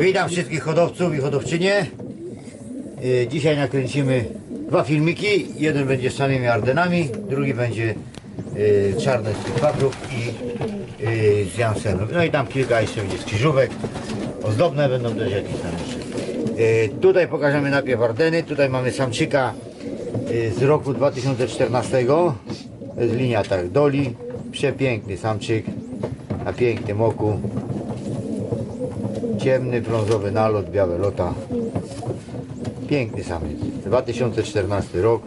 Witam wszystkich hodowców i hodowczynie. Y, Dzisiaj nakręcimy dwa filmiki. Jeden będzie z samymi Ardenami, drugi będzie y, czarny z paprów i y, z Jansenem. No i tam kilka jeszcze będzie z krzyżówek. Ozdobne będą też jakieś tam jeszcze. Tutaj pokażemy najpierw Ardeny. Tutaj mamy samczyka z roku 2014. To jest linia tak doli. Przepiękny samczyk na pięknym oku. Ciemny, brązowy nalot, białe lota. Piękny samiec. 2014 rok.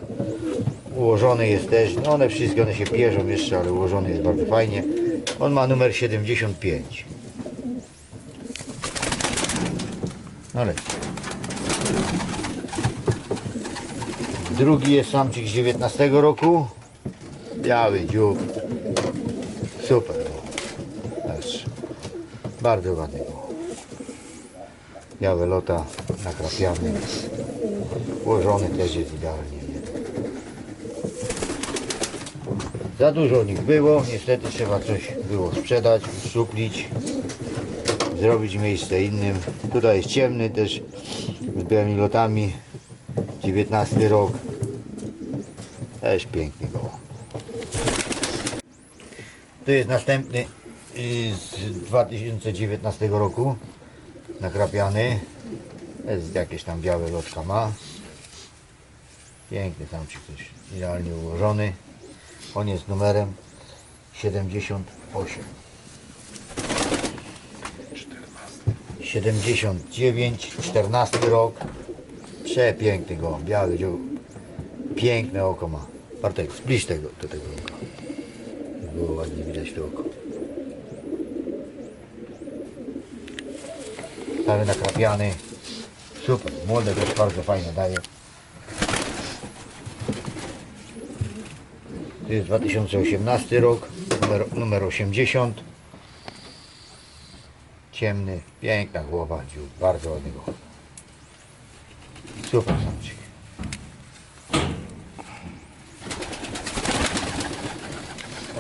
Ułożony jest też, no one wszystkie one się pierzą jeszcze, ale ułożony jest bardzo fajnie. On ma numer 75. No leci. Drugi jest samczyk z 19 roku. Biały dziób. Super. Bardzo ładny było. Białe lota nakrapiany. Ułożony też jest idealnie. nie? Za dużo nich było, niestety trzeba coś było sprzedać, uszczuplić, zrobić miejsce innym. Tutaj jest ciemny też z białymi lotami. 19 rok. Też piękny goło. To jest następny y, z 2019 roku nakrapiany. Jest jakieś tam białe lotka ma. Piękny tam ktoś idealnie ułożony. On jest numerem 78. 79, 14 rok. Przepiękny go, biały dziób. Piękne oko ma. Bartek, zbliż tego do tego oka. Było ładnie widać to oko. Cały nakrapiany. Super, młode też bardzo fajnie daje. To jest 2018 rok, numer, numer 80. Ciemny, piękna głowa, dziób, bardzo ładny. Super samczyk.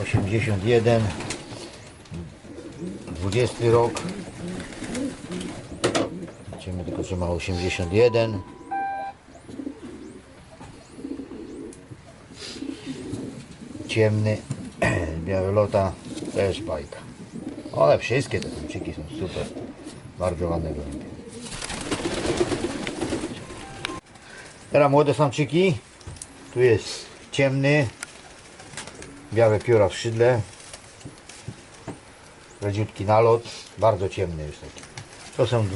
Osiemdziesiąt jeden, dwudziesty rok. Czy ma 81. Ciemny, białe lota, też bajka. Ale wszystkie te samczyki są super. Bardzo ładne gołębie. Teraz młode samczyki. Tu jest ciemny, białe pióra w szydle. Radziutki nalot, bardzo ciemny jest taki. To są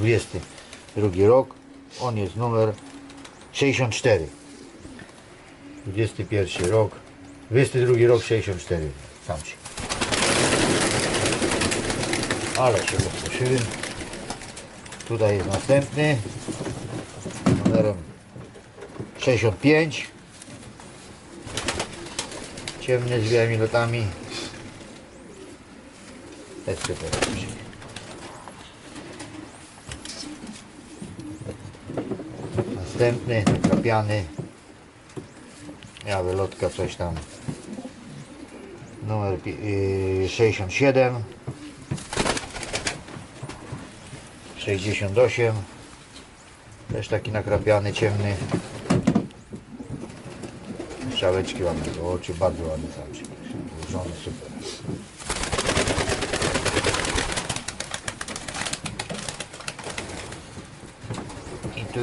22 rok. On jest numer 64. 21 rok. 22 rok 64. Samczyk. Ale się pospieszyłem. Tutaj jest następny. Numerem 65. Ciemny z białymi lotami. Jest super. samczyk. Następny, kapiany. Biały lotka, coś tam. Numer pi- yy, 67. 68. Też taki nakrapiany, ciemny. Strzałeczki ładne, do oczu, bardzo samczyk. Ułożony super.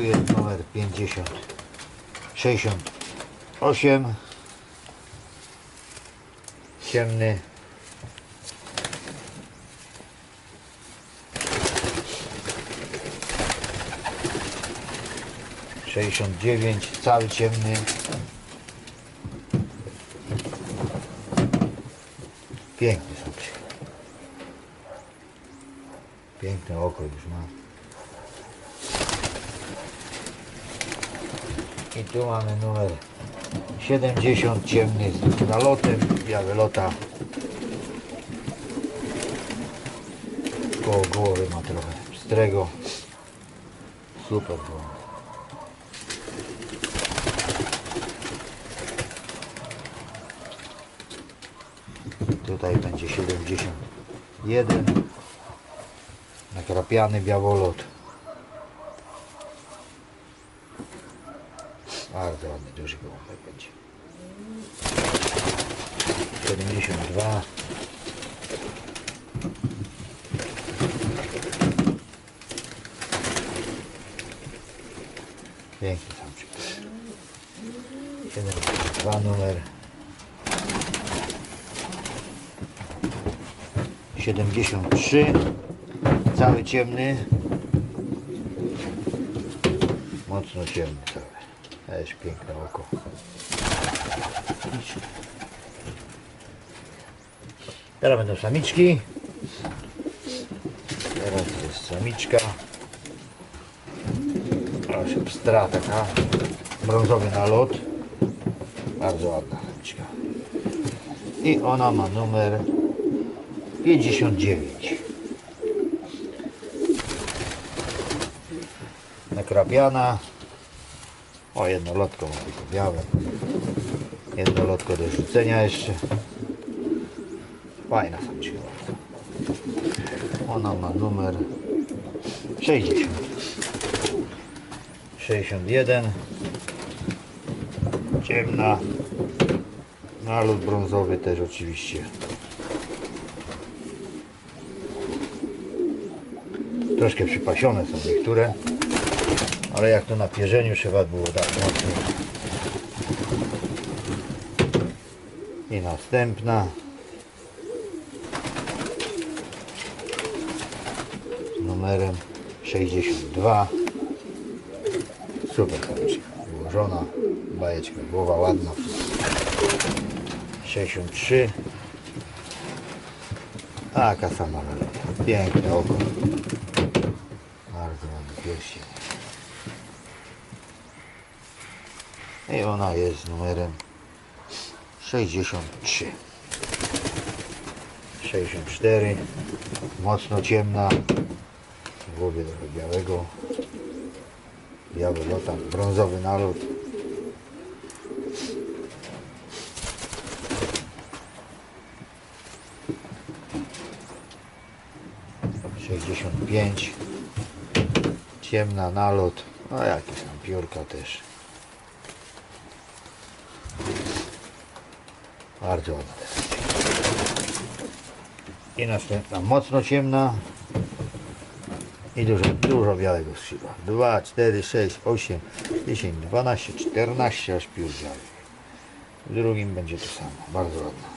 Jest numer 50. 68. Ciemny. Sześćdziesiąt dziewięć, cały ciemny. Piękny samczyk. Piękne oko już ma. I tu mamy numer 70 ciemny z nalotem, białe lota. Koło głowy ma trochę pstrego. Super było. Tutaj będzie 71 na nakrapiany białolot. Bardzo ładny, duży gołąbek będzie. 72. Piękny samczyk. 72 numer. 73 cały ciemny mocno ciemny cały też piękne oko. Teraz będą samiczki. Teraz jest samiczka. Proszę pstra taka brązowy nalot. Bardzo ładna samiczka. I ona ma numer 59. Nakrapiana. O, jedno lotko ma tylko białe. Jedno lotko do rzucenia jeszcze. Fajna samiczka. Ona ma numer 60. 61. Ciemna. Nalot brązowy też oczywiście. Troszkę przypasione są niektóre, ale jak to na pierzeniu trzeba było tak mocno. I następna. Z numerem 62. Super kaczka. Ułożona. Bajeczka. Głowa ładna. 63. Taka sama leleka. Piękne oko. Bardzo ładny pierścień. I ona jest numerem 63. 64. Mocno ciemna. W głowie trochę białego. Biały lotan, brązowy nalot. Sześćdziesiąt pięć ciemna nalot, a jakieś tam piórka też. Bardzo ładna. I następna mocno ciemna i dużo, dużo białego skrzydła. 2, 4, 6, 8, 10, 12, 14 aż piór białych. W drugim będzie to samo. Bardzo ładna.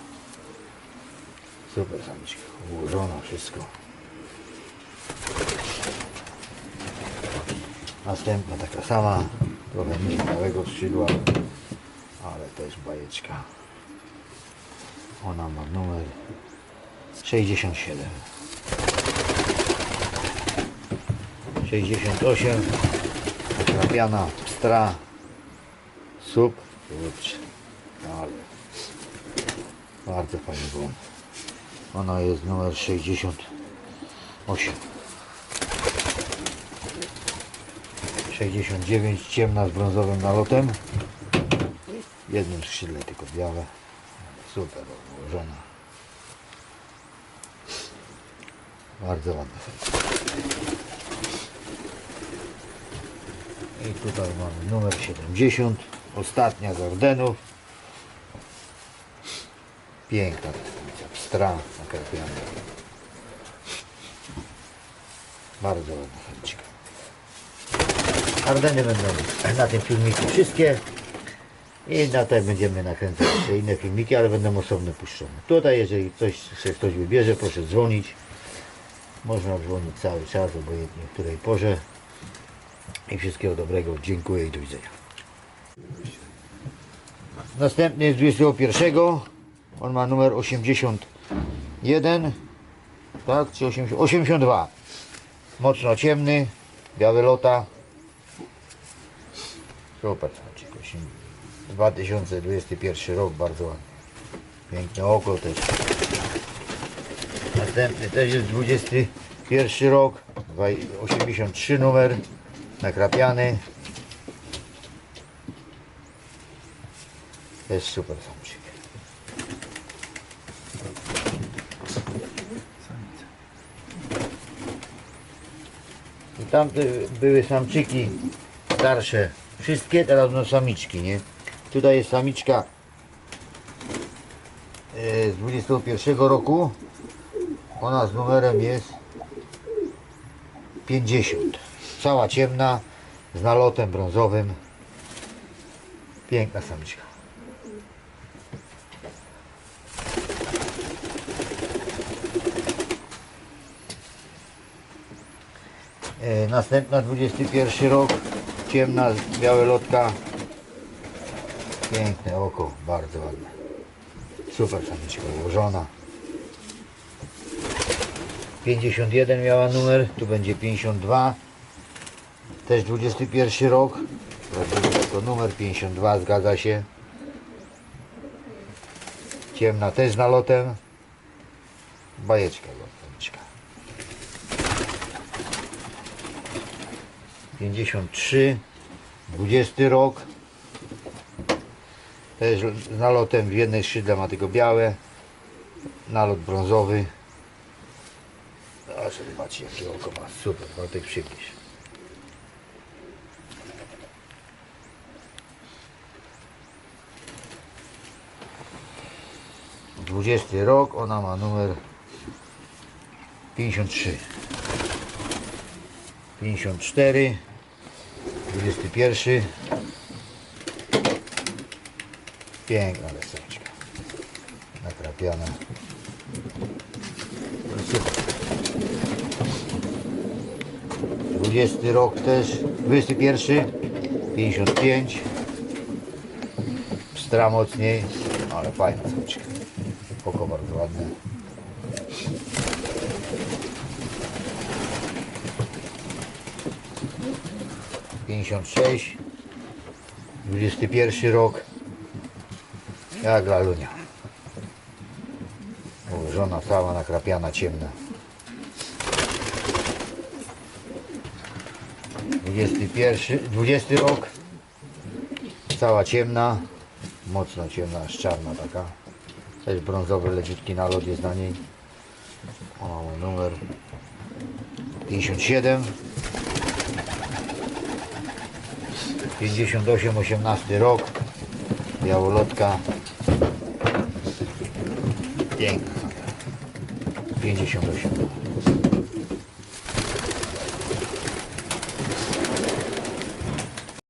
Super samiczka. Ułożona wszystko. Następna taka sama, trochę mniej białego skrzydła, ale też bajeczka. Ona ma numer 67. 68. Nakrapiana pstra. Sup. Kurczę. Ale bardzo fajny gołąb. Ona jest numer 68. 69 ciemna z brązowym nalotem. Jednym skrzydle tylko białe. Super ułożona. Bardzo ładna. I tutaj mamy numer 70. Ostatnia z Ardenów. Piękna ta pstra nakarpiana. Bardzo ładna chęcika. Ardeny będą na tym filmiku wszystkie. I na te będziemy nakręcać jeszcze inne filmiki, ale będą osobno puszczone. Tutaj jeżeli coś sobie ktoś wybierze, proszę dzwonić. Można dzwonić cały czas, obojętnie w której porze. I wszystkiego dobrego. Dziękuję i do widzenia. Następny jest 21. On ma numer 81. Tak, czy 80, 82. Mocno ciemny, biały lota. Super, znaczy, 2021 rok, bardzo ładny. Piękne oko też. Następny też jest 21 rok, dwa- 83 numer, nakrapiany. Też super samczyk. I tamte były samczyki starsze. Wszystkie, teraz będą samiczki, nie? Tutaj jest samiczka e, z 21 roku. Ona z numerem jest 50. Cała ciemna, z nalotem brązowym. Piękna samiczka. E, Następna 21 rok, ciemna, białe lotka. Piękne oko, bardzo ładne. Super samiczka ułożona. 51 miała numer, tu będzie 52. Też 21 rok. To numer 52, zgadza się. Ciemna też z nalotem. Bajeczka samiczka. 53, 20 rok. Też z nalotem w jednej skrzydle ma tylko białe. Nalot brązowy. A sobie macie jakie oko ma. Super, Bartek przybliż. Dwudziesty rok, ona ma numer 53. 54 21 Piękna leseczka Nakrapiana. No 20 rok też. 21 55 Pstra mocniej. Ale fajna samiczka Oko bardzo ładne. Pięćdziesiąt sześć, dwudziesty pierwszy rok, jak lalunia. Ułożona cała, nakrapiana, ciemna. 21, 20 rok, cała ciemna, mocno ciemna, aż czarna taka. Też brązowy, leciutki nalot jest na niej. O, numer 57. 58, 18 rok. Białolotka. Piękna. 58.